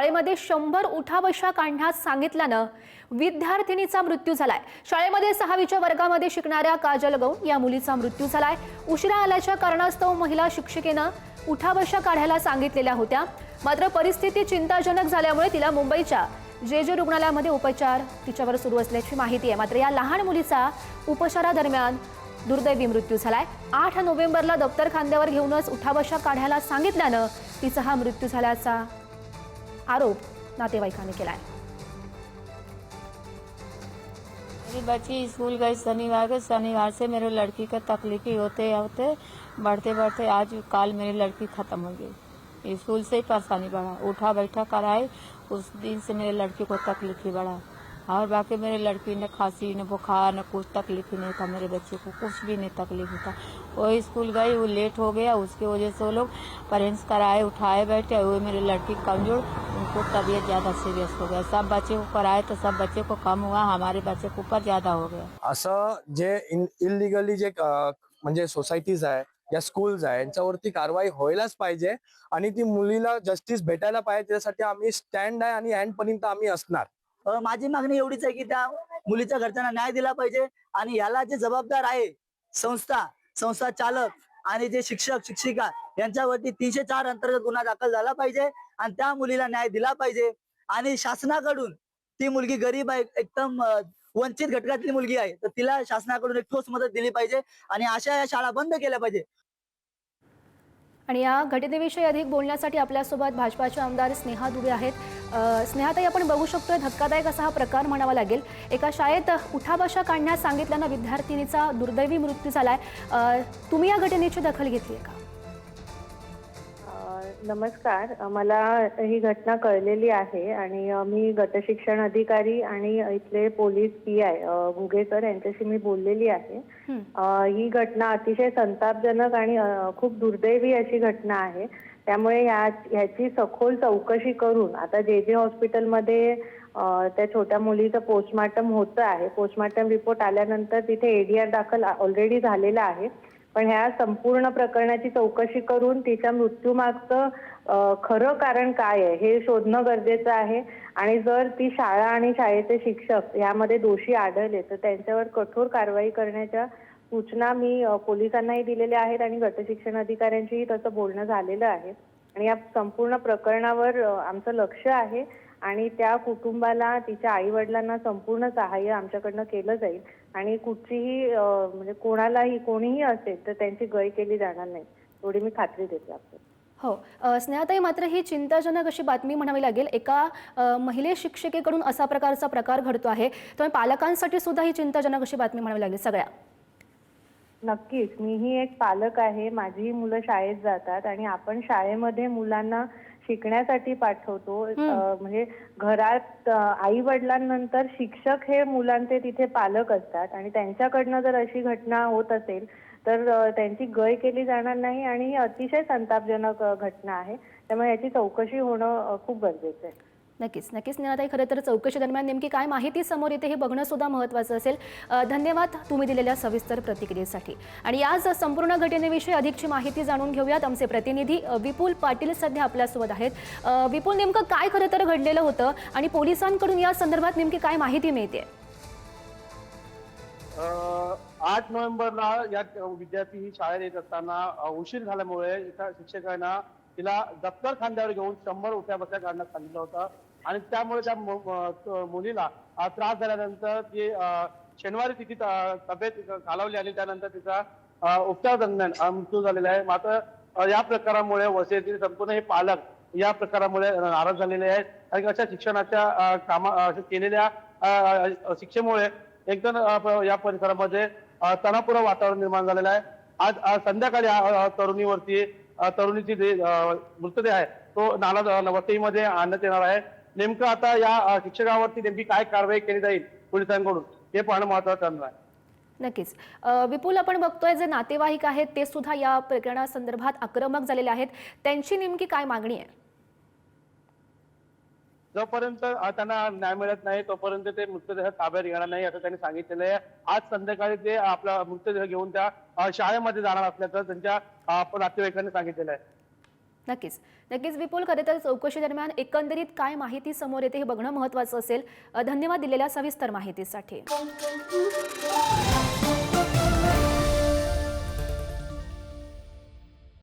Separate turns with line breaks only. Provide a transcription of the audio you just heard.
शाळेमध्ये शंभर उठाबशा काढण्यास सांगितल्यानं विद्यार्थिनीचा मृत्यू झालाय. शाळेमध्ये सहावीच्या वर्गामध्ये शिकणाऱ्या काजल गौंड या मुलीचा मृत्यू झालाय. उशिरा आल्याच्या कारणास्तव महिला शिक्षिकेनं उठाबशा काढायला सांगितलेल्या होत्या. मात्र परिस्थिती चिंताजनक झाल्यामुळे तिला मुंबईच्या जे जे रुग्णालयामध्ये उपचार तिच्यावर सुरू असल्याची माहिती आहे. मात्र या लहान मुलीचा उपचारादरम्यान दुर्दैवी मृत्यू झालाय. आठ नोव्हेंबरला दप्तर खांद्यावर घेऊनच उठाबशा काढायला सांगितल्यानं तिचा हा मृत्यू झाल्याचा आरोप नातेवाईकांनी केलाय
मेरी बच्ची स्कूल गई शनिवार को, शनिवार से मेरे लड़की का तकलीफी होते होते, बढ़ते बढ़ते आज काल मेरी लड़की खत्म हो गई। स्कूल से ही परेशानी बढ़ा। उठा बैठा कराए उस दिन से मेरे लड़की को तकलीफ़ बढ़ा। और बाकी मेरे लड़की ने खांसी, न बुखार, न कुछ तकलीफ़ नहीं था मेरे बच्चे को, कुछ भी नहीं तकलीफ़ था। वो स्कूल गई, वो लेट हो गया, उसकी वजह से वो लोग पेरेंट्स कराए, उठाए बैठे वो मेरी लड़की कमज़ोर उनको तबीयत ज़्यादा सीरियस हो गया। सब बच्चे को कराए तो सब बच्चे को कम हुआ हमारे बच्चे के ऊपर ज़्यादा हो गया।
असं जे इलिगली जे म्हणजे सोसायटीज आहे या स्कूल्स आहे यांच्यावरती कारवाई व्हायलाच पाहिजे आणि ती मुलीला जस्टिस भेटायला पाहिजे त्यासाठी आम्ही स्टँड आहे आणि एंड पर्यंत आम्ही असणार.
माझी मागणी एवढीच आहे की त्या मुलीच्या घरच्यांना न्याय दिला पाहिजे आणि याला जे जबाबदार आहे संस्था संस्था चालक आणि जे शिक्षक शिक्षिका यांच्यावरती तीनशे चार अंतर्गत गुन्हा दाखल झाला पाहिजे आणि त्या मुलीला न्याय दिला पाहिजे. आणि शासनाकडून ती मुलगी गरीब आहे एकदम वंचित घटकातली मुलगी आहे तर तिला शासनाकडून एक ठोस मदत दिली पाहिजे आणि अशा या शाळा बंद केल्या पाहिजे.
आणि या घटनेविषयी अधिक बोलण्यासाठी आपल्यासोबत भाजपाचे आमदार स्नेहा दुबे आहेत. स्नेहाताई आपण बघू शकतोय धक्कादायक असा हा प्रकार म्हणावा लागेल. एका शाळेत उठाबशा काढण्यास सांगितल्यानं विद्यार्थिनीचा दुर्दैवी मृत्यू झालाय. तुम्ही या घटनेची दखल घेतली आहे का?
नमस्कार. मला ही घटना कळलेली आहे आणि मी गटशिक्षण अधिकारी आणि इथले police P I Ghuge sir यांच्याशी मी बोललेली आहे.
हं.
घटना अतिशय संतापजनक आणि खूप दुर्दैवी अशी घटना आहे. त्यामुळे ह्या ह्याची सखोल चौकशी करून आता जे जे हॉस्पिटलमध्ये त्या छोट्या मुलीचं पोस्टमार्टम होतं आहे पोस्टमार्टम रिपोर्ट आल्यानंतर तिथे एडीआर दाखल ऑलरेडी झालेला आहे. पण ह्या संपूर्ण प्रकरणाची चौकशी करून तिच्या मृत्यूमागचं खरं कारण काय आहे हे शोधणं गरजेचं आहे. आणि जर ती शाळा आणि शाळेचे शिक्षक यामध्ये दोषी आढळले तर त्यांच्यावर कठोर कारवाई करण्याच्या सूचना मी पोलिसांनाही दिलेल्या आहेत आणि गटशिक्षण अधिकाऱ्यांशीही तसं बोलणं झालेलं आहे. आणि या संपूर्ण प्रकरणावर आमचं लक्ष आहे आणि त्या कुटुंबाला तिच्या आई वडिलांना संपूर्ण सहाय्य आमच्याकडनं केलं जाईल. आणि कुठचीही म्हणजे कोणालाही कोणीही असेल तर त्यांची गय केली जाणार नाही. एवढी मी खात्री देते आपल्याला.
हो. स्नेहाताई मात्र ही चिंताजनक अशी बातमी म्हणावी लागेल. एका महिले महिला शिक्षिकेकडून असा प्रकारचा प्रकार घडतो आहे. त्यामुळे पालकांसाठी सुद्धा ही चिंताजनक अशी बातमी म्हणावी लागेल. सगळ्या.
नक्कीच. मी एक पालक आहे. माझीही मुलं शाळेत जातात आणि आपण शाळेमध्ये मुलांना शिकण्यासाठी पाठवतो. अ, म्हणजे घरात आई वडिलांनंतर शिक्षक हे मुलांचे तिथे पालक असतात आणि त्यांच्याकडनं जर अशी घटना होत असेल तर अ, त्यांची गय केली जाणार नाही आणि ही अतिशय संतापजनक अ, घटना आहे. त्यामुळे याची चौकशी होणं अ, खूप गरजेचं आहे.
नक्कीच नक्कीच. ज्ञानाताई खरं तर चौकशी दरम्यान नेमकी काय माहिती समोर येते हे बघणं सुद्धा महत्त्वाचं असेल. धन्यवाद तुम्ही दिलेल्या सविस्तर प्रतिक्रियेसाठी. आणि आज संपूर्ण घटनेविषयी अधिकची माहिती जाणून घेऊयात. आमचे प्रतिनिधी विपुल पाटील सध्या आपल्यासोबत आहेत. विपुल नेमकं काय खरं तर घडलेलं होतं? आणि पोलिसांकडून या संदर्भात नेमकी काय माहिती मिळते?
आठ नोव्हेंबरला या विद्यार्थी ही शाळेत येत असताना उशीर झाल्यामुळे एका शिक्षकांना तिला दप्तर खांद्यावर घेऊन शंभर उठ्या बसल्या काढण्यात सांगितलं होतं. आणि त्यामुळे त्या मु- मुलीला त्रास झाल्यानंतर ती शनिवारी तिची त- तब्येत घालवली आणि त्यानंतर तिचा उपचार दरम्यान मृत्यू झालेला आहे. मात्र या प्रकारामुळे वसईतील संपूर्ण हे पालक या प्रकारामुळे नाराज झालेले आहेत. आणि अशा शिक्षणाच्या कामा केलेल्या शिक्षेमुळे एकदम या परिसरामध्ये अ, तणावपूर्ण वातावरण निर्माण झालेलं आहे. आज संध्याकाळी तरुणीवरती तरुणीची जे मृतदेह आहे तो नाला वसईमध्ये आणण्यात येणार आहे. नेमकं आता या शिक्षकावरती नेमकी काय कारवाई केली जाईल पोलिसांकडून हे पाहणं महत्वाचं ठरणार आहे.
नक्कीच. विपुल आपण बघतोय जे नातेवाईक आहेत ते सुद्धा या प्रकरणासंदर्भात आक्रमक झालेले आहेत. त्यांची नेमकी काय मागणी आहे?
जोपर्यंत त्यांना न्याय मिळत नाही तोपर्यंत ते मृतदेह ताब्यात घेणार नाही असं त्यांनी सांगितलेलं आहे. आज संध्याकाळी ते आपला मृतदेह घेऊन त्या शाळेमध्ये जाणार असल्याचं त्यांच्या नातेवाईकांनी सांगितलेलं आहे.
नक्कीच. नक्कीच विपुल खरे तर चौकशी दरम्यान एकंदरीत काय माहिती समोर येते हे बघणं महत्त्वाचं असेल. धन्यवाद दिलेल्या सविस्तर माहितीसाठी.